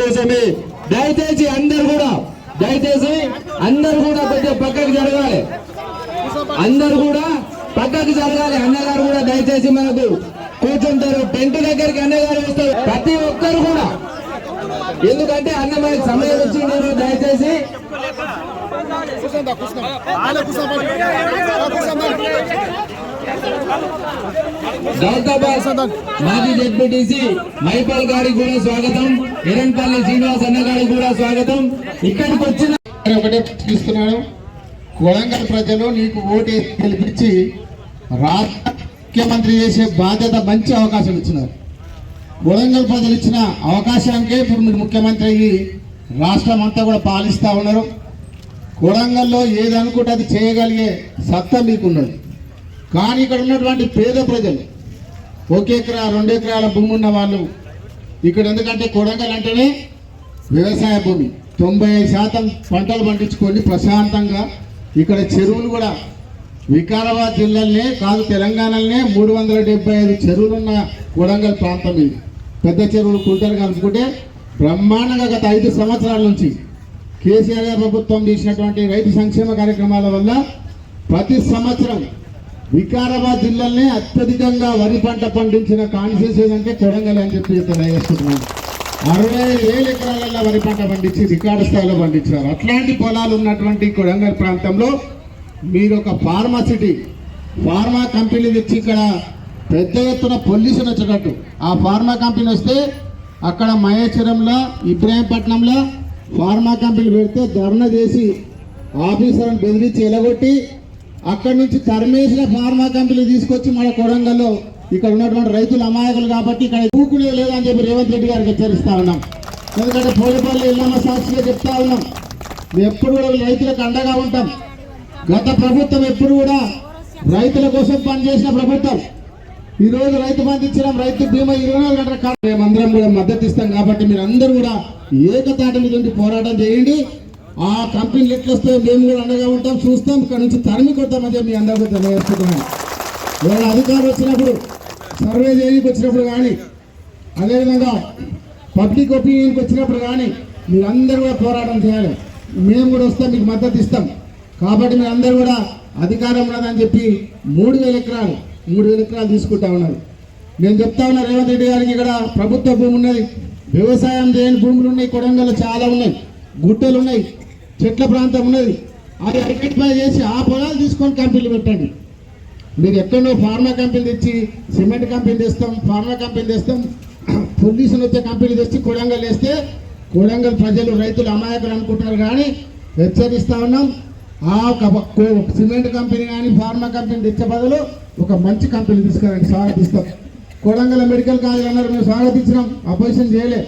కోసమే. దయచేసి అందరు కూడా దయచేసి అందరు కూడా కొద్దిగా పక్కకి జరగాలి. అందరు కూడా పక్కకి జరగాలి. అన్నగారు కూడా దయచేసి మనకు కూర్చుంటారు. టెంట్ దగ్గరికి అన్నగారు వస్తారు. ప్రతి ఒక్కరు కూడా. ఎందుకంటే అన్న మనకి సమయం ఇచ్చింది దయచేసి గౌతాబాద్ మాజీ జెడ్పీటీసీ మైపాల్ గారికి కూడా స్వాగతం. ఎరంపల్లి శ్రీనివాస్ అన్న గారికి కూడా స్వాగతం. ఇక్కడికి వచ్చిన ఒకటే తీసుకున్నాను. కొడంగల్ ప్రజలు నీకు ఓటేసి గెలిపించి రాష్ట్ర ముఖ్యమంత్రి చేసే బాధ్యత మంచి అవకాశం ఇచ్చినారు. కొలంగల్ ప్రజలు ఇచ్చిన అవకాశానికే ఇప్పుడు మీరు ముఖ్యమంత్రి అయ్యి రాష్ట్రం అంతా కూడా పాలిస్తూ ఉన్నారు. కొడంగల్లో ఏదనుకుంటే అది చేయగలిగే సత్తా మీకున్నది. కానీ ఇక్కడ ఉన్నటువంటి పేద ప్రజలు ఒక ఎకరా రెండు ఎకరాల భూమి ఉన్న వాళ్ళు ఇక్కడ ఎందుకంటే కొడంగల్ అంటేనే వ్యవసాయ భూమి. తొంభై ఐదు శాతం పంటలు పండించుకొని ప్రశాంతంగా ఇక్కడ చెరువులు కూడా వికారాబాద్ జిల్లాలనే కాదు తెలంగాణలోనే మూడు వందల డెబ్బై ఐదు చెరువులు ఉన్న కొడంగల్ ప్రాంతం ఇది. పెద్ద చెరువులు కుంటలు కలుపుకుంటే బ్రహ్మాండంగా గత ఐదు సంవత్సరాల నుంచి కేసీఆర్ ప్రభుత్వం తీసినటువంటి రైతు సంక్షేమ కార్యక్రమాల వల్ల ప్రతి సంవత్సరం వికారాబాద్ జిల్లాలోనే అత్యధికంగా వరి పంట పండించిన కాన్సెన్స్ ఏదంటే కొడంగల్ అని చెప్పి తెలియజేస్తున్నాను అరవై వేల ఎకరాలలో వరి పంట పండించి రికార్డు స్థాయిలో పండించారు అట్లాంటి పొలాలు ఉన్నటువంటి కొడంగల్ ప్రాంతంలో మీరు ఒక ఫార్మాసిటీ ఫార్మా కంపెనీ తెచ్చి ఇక్కడ పెద్ద ఎత్తున పొల్యూషన్ వచ్చేటట్టు. ఆ ఫార్మా కంపెనీ వస్తే అక్కడ మహేశ్వరంలో ఇబ్రాహీంపట్నంలో ఫార్మా కంపెనీ పెడితే ధర్నా చేసి ఆఫీసర్ని బెదిరించి ఎలగొట్టి అక్కడి నుంచి తరిమేసిన ఫార్మా కంపెనీ తీసుకొచ్చి మన కొడంగల్లో ఇక్కడ ఉన్నటువంటి రైతులు అమాయకులు కాబట్టి ఇక్కడ ఊకునే లేదని చెప్పి రేవంత్ రెడ్డి గారికి హెచ్చరిస్తా ఉన్నాం. ఎందుకంటే పోలిపల్లి ఇల్లమ్మ సాక్షిగా చెప్తా ఉన్నాం. మేము ఎప్పుడు కూడా రైతులకు అండగా ఉంటాం. గత ప్రభుత్వం ఎప్పుడు కూడా రైతుల కోసం పనిచేసిన ప్రభుత్వం. ఈ రోజు రైతు బంధు ఇచ్చినాం రైతు బీమా ఇరవై నాలుగు గంటల కాలం. మేమందరం కూడా మద్దతు ఇస్తాం కాబట్టి మీరు అందరూ కూడా ఏకతాటి మీద ఉండి పోరాటం చేయండి. ఆ కంపెనీలు ఎట్లా వస్తాయో మేము కూడా అండగా ఉంటాం చూస్తాం. ఇక్కడ నుంచి తరిమి కొడతామని చెప్పి మీ అందరికీ తెలియజేస్తున్నాం ఎవరైనా అధికారులు వచ్చినప్పుడు సర్వే చేయడానికి వచ్చినప్పుడు కానీ అదేవిధంగా పబ్లిక్ ఒపీనియన్కి వచ్చినప్పుడు కానీ మీరందరూ కూడా పోరాటం చేయాలి. మేము కూడా వస్తాం మీకు మద్దతు ఇస్తాం. కాబట్టి మీరందరూ కూడా అధికారం ఉన్నదని చెప్పి మూడు వేల ఎకరాలు మూడు వేల ఎకరాలు తీసుకుంటా ఉన్నారు. నేను చెప్తా ఉన్నా రేవంత్ రెడ్డి గారికి ఇక్కడ ప్రభుత్వ భూమి ఉన్నది. వ్యవసాయం చేయని భూములు ఉన్నాయి కొడంగల్లో చాలా ఉన్నాయి. గుట్టలు ఉన్నాయి. చెట్ల ప్రాంతం ఉన్నది. అది ఐడెంటిఫై చేసి ఆ పొలాలు తీసుకొని కంపెనీలు పెట్టండి. మీరు ఎక్కడో ఫార్మా కంపెనీ తెచ్చి సిమెంట్ కంపెనీ తెస్తాం ఫార్మా కంపెనీ తెస్తాం. పొల్యూషన్ వచ్చే కంపెనీ తెచ్చి కొడంగల్ వేస్తే కొడంగల్ ప్రజలు రైతులు అమాయకులు అనుకుంటారు కానీ హెచ్చరిస్తా ఉన్నాం. ఆ ఒక సిమెంట్ కంపెనీ కానీ ఫార్మా కంపెనీ తెచ్చే బదులు ఒక మంచి కంపెనీ తీసుకురండి స్వాగతిస్తాం. కొడంగల్ మెడికల్ కాలేజ్ అన్నారు మేము స్వాగతించినాం అపోజిషన్ చేయలే.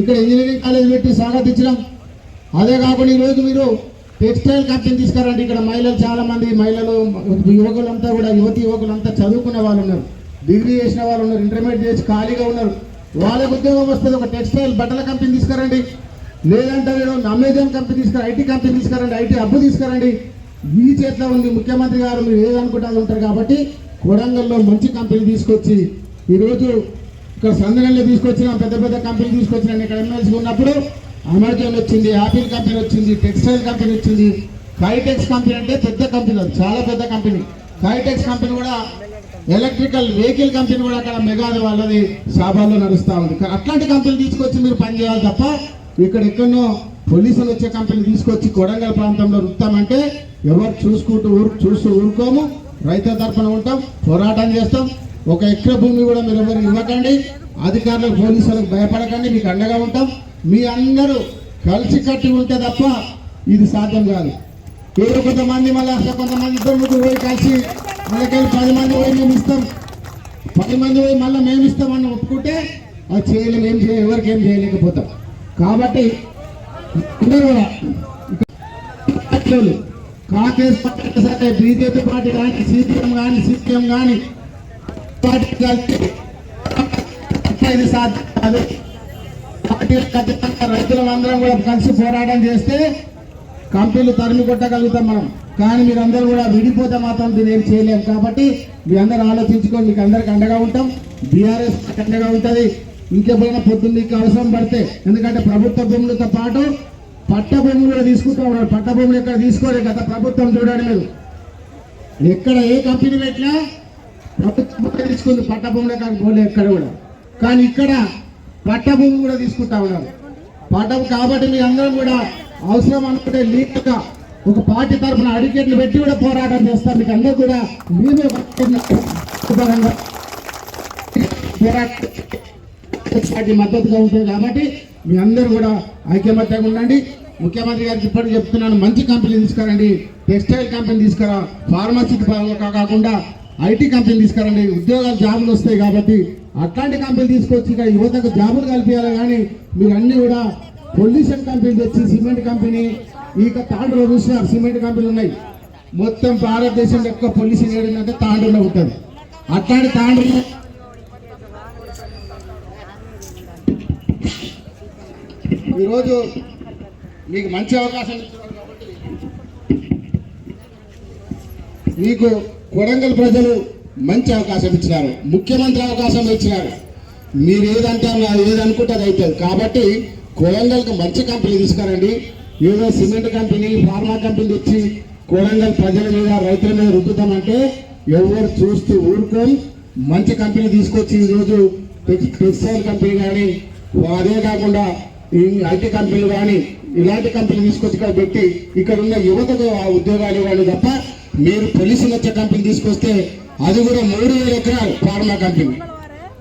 ఇక్కడ ఇంజనీరింగ్ కాలేజ్ పెట్టి స్వాగతించినాం. అదే కాకుండా ఈరోజు మీరు టెక్స్టైల్ కంపెనీ తీసుకురండి. ఇక్కడ మహిళలు చాలా మంది మహిళలు యువకులంతా కూడా యువతి యువకులంతా చదువుకున్న వాళ్ళు ఉన్నారు. డిగ్రీ చేసిన వాళ్ళు ఉన్నారు ఇంటర్మీడియట్ చేసి ఖాళీగా ఉన్నారు. వాళ్ళకి ఉద్యోగం వస్తుంది. ఒక టెక్స్టైల్ బట్టల కంపెనీ తీసుకురండి. లేదంటే మీరు అమెజాన్ కంపెనీ తీసుకురా ఐటీ కంపెనీ తీసుకురండి ఐటీ హబ్బు తీసుకురండి. మీ చేతిలో ఉంది. ముఖ్యమంత్రి గారు మీరు ఏదనుకుంటారు ఉంటారు కాబట్టి కొడంగల్లో మంచి కంపెనీ తీసుకొచ్చి ఈరోజు ఇక్కడ సందనంలో తీసుకొచ్చిన. పెద్ద పెద్ద కంపెనీ తీసుకొచ్చిన. ఇక్కడ ఎమ్మెల్సీ ఉన్నప్పుడు అమెజాన్ వచ్చింది యాపిల్ కంపెనీ వచ్చింది టెక్స్టైల్ కంపెనీ వచ్చింది. కైటెక్స్ కంపెనీ అంటే పెద్ద కంపెనీ చాలా పెద్ద కంపెనీ. కైటెక్స్ కంపెనీ కూడా ఎలక్ట్రికల్ వెహికల్ కంపెనీ కూడా అక్కడ మెగాది వాళ్ళది షాబాల్లో నడుస్తూ ఉంది. అట్లాంటి కంపెనీ తీసుకొచ్చి మీరు పనిచేయాలి తప్ప ఇక్కడ ఎక్కడో పోలీసులు వచ్చే కంపెనీ తీసుకొచ్చి కొడంగల్ ప్రాంతంలో రుత్తామంటే ఎవరు చూసుకుంటూ ఊరు చూస్తూ ఊరుకోము. రైతుల తరఫున ఉంటాం పోరాటం చేస్తాం. ఒక ఎక్కడ భూమి కూడా మీరు ఎవరు ఇవ్వకండి. అధికారులకు పోలీసులకు భయపడకండి మీకు అండగా ఉంటాం. మీ అందరూ కలిసి కట్టి ఉంటే తప్ప ఇది సాధ్యం కాదు. ఏదో కొంతమంది మళ్ళీ అసలు కొంతమంది ఇద్దరు ముగ్గురు పోయి కలిసి మనకెళ్ళి పది మంది పోయి మేము ఇస్తాం. పది మంది పోయి మళ్ళీ మేము ఇస్తామని ఒప్పుకుంటే అది చేయలేము ఏం చేయ ఎవరికి ఏం చేయలేకపోతాం. కాబట్టి అందరూ కూడా కాంగ్రెస్ పార్టీ సరే బీజేపీ పార్టీ కానీ సిపిఎం కానీ సిపిఎం కానీ పార్టీ కలిసి ఇది సాధ్యం కాదు ఖచ్చితంగా ఖచ్చితంగా రైతులందరం కూడా కలిసి పోరాటం చేస్తే కంపెనీలు తరిమి కొట్టగలుగుతాం మనం. కానీ మీరందరూ కూడా విడిపోతే మాత్రం దీని ఏం చేయలేము కాబట్టి మీ అందరూ ఆలోచించుకొని మీకు అందరికి అండగా ఉంటాం. బీఆర్ఎస్ అండగా ఉంటుంది. ఇంకెప్పుడైనా పొద్దున్న మీకు అవసరం పడితే ఎందుకంటే ప్రభుత్వ భూములతో పాటు పట్ట భూములు కూడా తీసుకుంటాం ఉన్నారు. పట్ట భూములు ఎక్కడ తీసుకోలేదు గత ప్రభుత్వం చూడండి మీరు. ఎక్కడ ఏ కంపెనీ పెట్టినా ప్రభుత్వం తీసుకుంది పట్ట భూములు ఎక్కడ ఎక్కడ కూడా. కానీ ఇక్కడ పట్టభూమి కూడా తీసుకుంటా ఉన్నారు పట్టం కాబట్టి మీ అందరం కూడా అవసరం అనుకుంటే లీక్ ఒక పార్టీ తరఫున అడికెట్లు పెట్టి కూడా పోరాటం చేస్తారు. మీకు అందరూ కూడా మీరే పరంగా పార్టీ మద్దతుగా ఉంటుంది కాబట్టి మీ అందరూ కూడా ఐక్యమత్యంగా ఉండండి. ముఖ్యమంత్రి గారికి ఇప్పటికి చెప్తున్నాను మంచి కంపెనీ తీసుకురండి. టెక్స్టైల్ కంపెనీ తీసుకురా ఫార్మసీ కాకుండా ఐటీ కంపెనీ తీసుకురండి. ఉద్యోగాలు జాబులు వస్తాయి కాబట్టి అట్లాంటి కంపెనీ తీసుకొచ్చి ఇక యువతకు జాబులు కల్పించాలి కానీ మీరు అన్ని కూడా పొల్యూషన్ కంపెనీ తెచ్చి సిమెంట్ కంపెనీ ఇక తాండ్రులో చూసినారు సిమెంట్ కంపెనీలు ఉన్నాయి. మొత్తం భారతదేశం యొక్క పొల్యూషన్ ఏడిందంటే తాండ్రులో ఉంటుంది అట్లాంటి తాండ్రులో ఈరోజు మీకు మంచి అవకాశం మీకు కొడంగల్ ప్రజలు మంచి అవకాశం ఇచ్చినారు. ముఖ్యమంత్రి అవకాశం ఇచ్చినారు. మీరు ఏదంటారు అది ఏదనుకుంటే అది అవుతుంది కాబట్టి కొడంగల్కి మంచి కంపెనీ తీసుకురండి. ఏదో సిమెంట్ కంపెనీ ఫార్మా కంపెనీ తెచ్చి కొడంగల్ ప్రజల మీద రైతుల మీద రుద్దుతామంటే ఎవరు చూస్తూ ఊరుకోం. మంచి కంపెనీ తీసుకొచ్చి ఈరోజు టెక్స్టైల్ కంపెనీ కానీ అదే కాకుండా ఈ ఐటీ కంపెనీలు కానీ ఇలాంటి కంపెనీలు తీసుకొచ్చి ఇక్కడ పెట్టి ఇక్కడ ఉన్న యువతకు ఆ ఉద్యోగాలు ఇవ్వాలి తప్ప మీరు పొల్యూషన్ వచ్చే కంపెనీ తీసుకొస్తే అది కూడా మూడు వేల ఎకరాలు ఫార్మా కంపెనీ.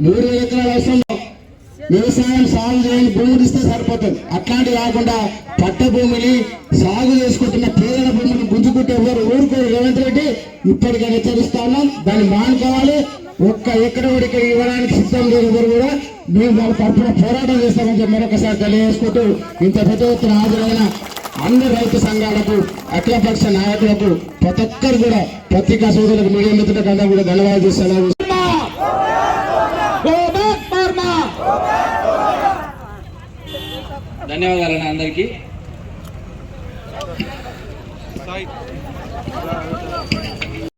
మూడు వేల ఎకరాల అవసరంలో వ్యవసాయం సాగు చేయని భూములు ఇస్తే సరిపోతుంది. అట్లాంటి కాకుండా పట్ట భూమిని సాగు చేసుకుంటున్న పేదల భూమిని గుంజుకుంటే ఎవరు ఊరుకోరు. రేవంత్ రెడ్డి ఇప్పటికైనా హెచ్చరిస్తా ఉన్నాం. దాన్ని మానుకోవాలి. ఒక్క ఎక్కడ ఇవ్వడానికి సిద్ధం లేని ఎవరు కూడా మేము వాళ్ళ తరఫున పోరాటం చేస్తామని చెప్పి మరొకసారి తెలియజేసుకుంటూ ఇంత పెద్ద ఎత్తున హాజరైన అన్ని రైతు సంఘాలకు అఖిలపక్ష నాయకులకు ప్రతి ఒక్కరు కూడా పత్రికా సోదరులకు మీడియా మిత్రులకు అందరూ కూడా ధన్యవాదాలు చేస్తున్నారు ధన్యవాదాలు అందరికీ.